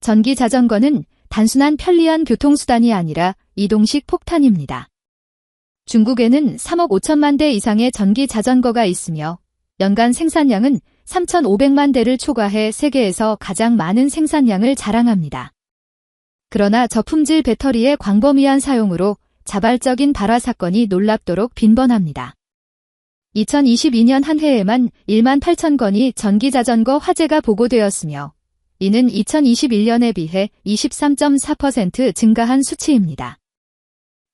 전기 자전거는 단순한 편리한 교통수단이 아니라 이동식 폭탄입니다. 중국에는 3억 5천만 대 이상의 전기 자전거가 있으며 연간 생산량은 3,500만 대를 초과해 세계에서 가장 많은 생산량을 자랑합니다. 그러나 저품질 배터리의 광범위한 사용으로 자발적인 발화 사건이 놀랍도록 빈번합니다. 2022년 한 해에만 1만 8천 건이 전기자전거 화재가 보고되었으며 이는 2021년에 비해 23.4% 증가한 수치입니다.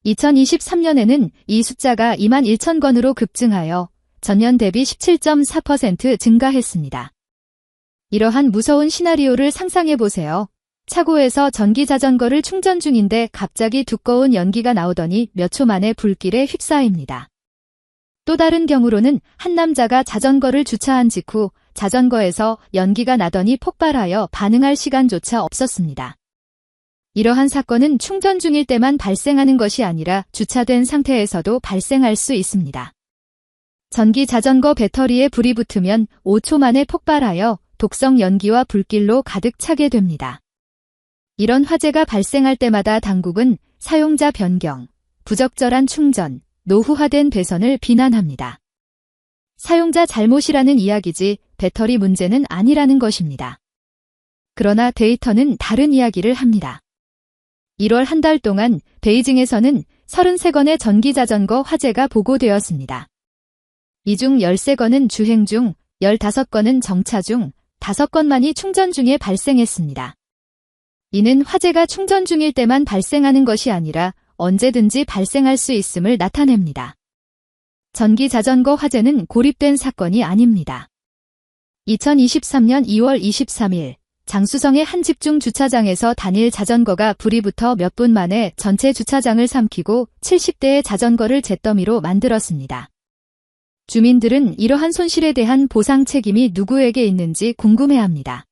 2023년에는 이 숫자가 2만 1천 건으로 급증하여 전년 대비 17.4% 증가했습니다. 이러한 무서운 시나리오를 상상해 보세요. 차고에서 전기 자전거를 충전 중인데 갑자기 두꺼운 연기가 나오더니 몇 초 만에 불길에 휩싸입니다. 또 다른 경우로는 한 남자가 자전거를 주차한 직후 자전거에서 연기가 나더니 폭발하여 반응할 시간조차 없었습니다. 이러한 사건은 충전 중일 때만 발생하는 것이 아니라 주차된 상태에서도 발생할 수 있습니다. 전기 자전거 배터리에 불이 붙으면 5초 만에 폭발하여 독성 연기와 불길로 가득 차게 됩니다. 이런 화재가 발생할 때마다 당국은 사용자 변경, 부적절한 충전, 노후화된 배선을 비난합니다. 사용자 잘못이라는 이야기지 배터리 문제는 아니라는 것입니다. 그러나 데이터는 다른 이야기를 합니다. 1월 한 달 동안 베이징에서는 33건의 전기자전거 화재가 보고되었습니다. 이 중 13건은 주행 중, 15건은 정차 중, 5건만이 충전 중에 발생했습니다. 이는 화재가 충전 중일 때만 발생하는 것이 아니라 언제든지 발생할 수 있음을 나타냅니다. 전기 자전거 화재는 고립된 사건이 아닙니다. 2023년 2월 23일 장수성의 한 집중 주차장에서 단일 자전거가 불이 붙어 몇 분 만에 전체 주차장을 삼키고 70대의 자전거를 잿더미로 만들었습니다. 주민들은 이러한 손실에 대한 보상 책임이 누구에게 있는지 궁금해합니다.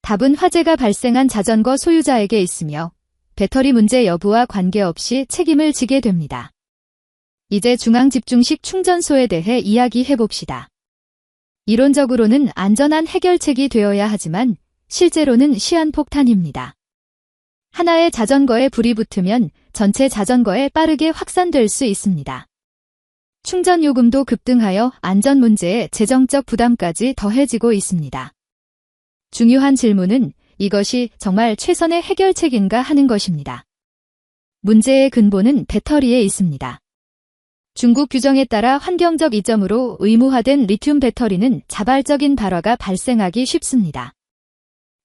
답은 화재가 발생한 자전거 소유자에게 있으며 배터리 문제 여부와 관계없이 책임을 지게 됩니다. 이제 중앙집중식 충전소에 대해 이야기해 봅시다. 이론적으로는 안전한 해결책이 되어야 하지만 실제로는 시한폭탄입니다. 하나의 자전거에 불이 붙으면 전체 자전거에 빠르게 확산될 수 있습니다. 충전 요금도 급등하여 안전 문제에 재정적 부담까지 더해지고 있습니다. 중요한 질문은 이것이 정말 최선의 해결책인가 하는 것입니다. 문제의 근본은 배터리에 있습니다. 중국 규정에 따라 환경적 이점으로 의무화된 리튬 배터리는 자발적인 발화가 발생하기 쉽습니다.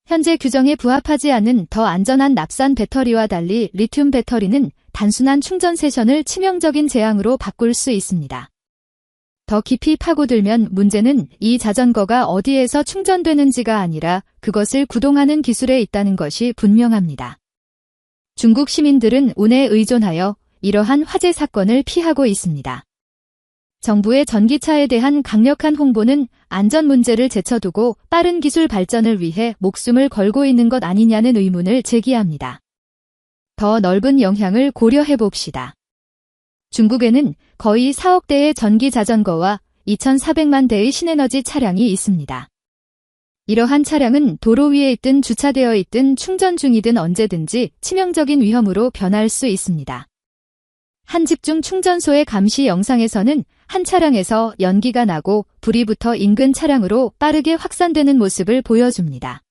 현재 규정에 부합하지 않은 더 안전한 납산 배터리와 달리 리튬 배터리는 단순한 충전 세션을 치명적인 재앙으로 바꿀 수 있습니다. 더 깊이 파고들면 문제는 이 자전거가 어디에서 충전되는지가 아니라 그것을 구동하는 기술에 있다는 것이 분명합니다. 중국 시민들은 운에 의존하여 이러한 화재 사건을 피하고 있습니다. 정부의 전기차에 대한 강력한 홍보는 안전 문제를 제쳐두고 빠른 기술 발전을 위해 목숨을 걸고 있는 것 아니냐는 의문을 제기합니다. 더 넓은 영향을 고려해 봅시다. 중국에는 거의 4억 대의 전기 자전거와 2,400만 대의 신에너지 차량이 있습니다. 이러한 차량은 도로 위에 있든 주차되어 있든 충전 중이든 언제든지 치명적인 위험으로 변할 수 있습니다. 한 집중 충전소의 감시 영상에서는 한 차량에서 연기가 나고 불이 붙어 인근 차량으로 빠르게 확산되는 모습을 보여줍니다.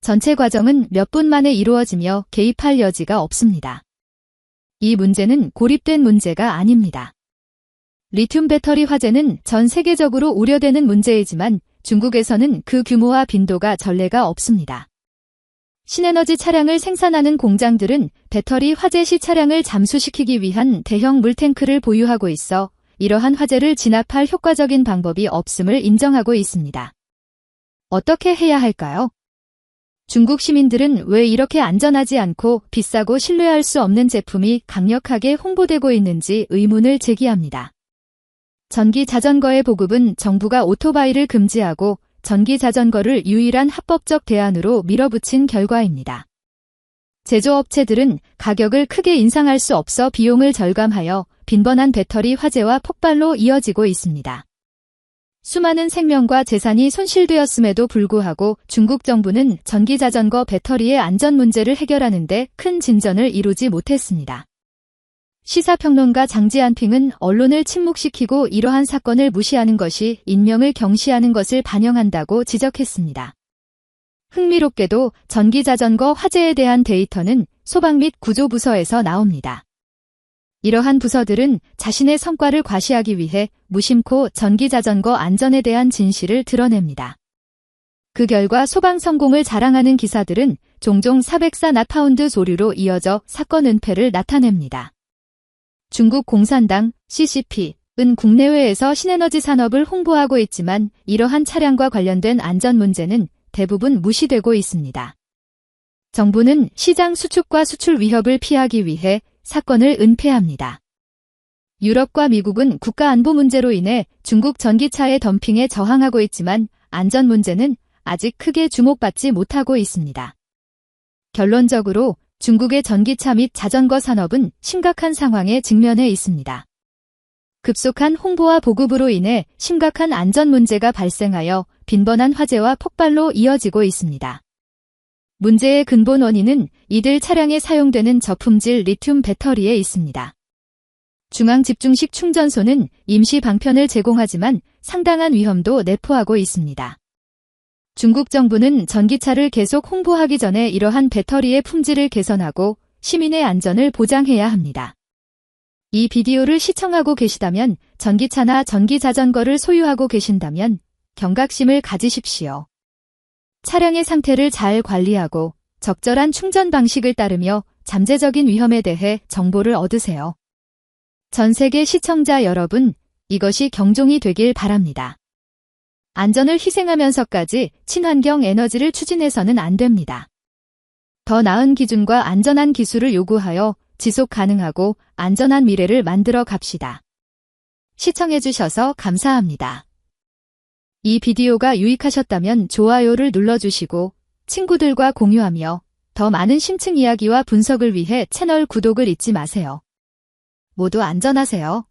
전체 과정은 몇 분 만에 이루어지며 개입할 여지가 없습니다. 이 문제는 고립된 문제가 아닙니다. 리튬 배터리 화재는 전 세계적으로 우려되는 문제이지만 중국에서는 그 규모와 빈도가 전례가 없습니다. 신에너지 차량을 생산하는 공장들은 배터리 화재 시 차량을 잠수시키기 위한 대형 물탱크를 보유하고 있어 이러한 화재를 진압할 효과적인 방법이 없음을 인정하고 있습니다. 어떻게 해야 할까요? 중국 시민들은 왜 이렇게 안전하지 않고 비싸고 신뢰할 수 없는 제품이 강력하게 홍보되고 있는지 의문을 제기합니다. 전기 자전거의 보급은 정부가 오토바이를 금지하고 전기 자전거를 유일한 합법적 대안으로 밀어붙인 결과입니다. 제조업체들은 가격을 크게 인상할 수 없어 비용을 절감하여 빈번한 배터리 화재와 폭발로 이어지고 있습니다. 수많은 생명과 재산이 손실되었음에도 불구하고 중국 정부는 전기자전거 배터리의 안전 문제를 해결하는데 큰 진전을 이루지 못했습니다. 시사평론가 장지안핑은 언론을 침묵시키고 이러한 사건을 무시하는 것이 인명을 경시하는 것을 반영한다고 지적했습니다. 흥미롭게도 전기자전거 화재에 대한 데이터는 소방 및 구조부서에서 나옵니다. 이러한 부서들은 자신의 성과를 과시하기 위해 무심코 전기자전거 안전에 대한 진실을 드러냅니다. 그 결과 소방 성공을 자랑하는 기사들은 종종 404 나파운드 소류로 이어져 사건 은폐를 나타냅니다. 중국 공산당 CCP은 국내외에서 신에너지 산업을 홍보하고 있지만 이러한 차량과 관련된 안전 문제는 대부분 무시되고 있습니다. 정부는 시장 수축과 수출 위협을 피하기 위해 사건을 은폐합니다. 유럽과 미국은 국가 안보 문제로 인해 중국 전기차의 덤핑에 저항하고 있지만 안전 문제는 아직 크게 주목받지 못하고 있습니다. 결론적으로 중국의 전기차 및 자전거 산업은 심각한 상황에 직면해 있습니다. 급속한 홍보와 보급으로 인해 심각한 안전 문제가 발생하여 빈번한 화재와 폭발로 이어지고 있습니다. 문제의 근본 원인은 이들 차량에 사용되는 저품질 리튬 배터리에 있습니다. 중앙 집중식 충전소는 임시 방편을 제공하지만 상당한 위험도 내포하고 있습니다. 중국 정부는 전기차를 계속 홍보하기 전에 이러한 배터리의 품질을 개선하고 시민의 안전을 보장해야 합니다. 이 비디오를 시청하고 계시다면 전기차나 전기자전거를 소유하고 계신다면 경각심을 가지십시오. 차량의 상태를 잘 관리하고 적절한 충전 방식을 따르며 잠재적인 위험에 대해 정보를 얻으세요. 전 세계 시청자 여러분, 이것이 경종이 되길 바랍니다. 안전을 희생하면서까지 친환경 에너지를 추진해서는 안 됩니다. 더 나은 기준과 안전한 기술을 요구하여 지속 가능하고 안전한 미래를 만들어 갑시다. 시청해주셔서 감사합니다. 이 비디오가 유익하셨다면 좋아요를 눌러주시고 친구들과 공유하며 더 많은 심층 이야기와 분석을 위해 채널 구독을 잊지 마세요. 모두 안전하세요.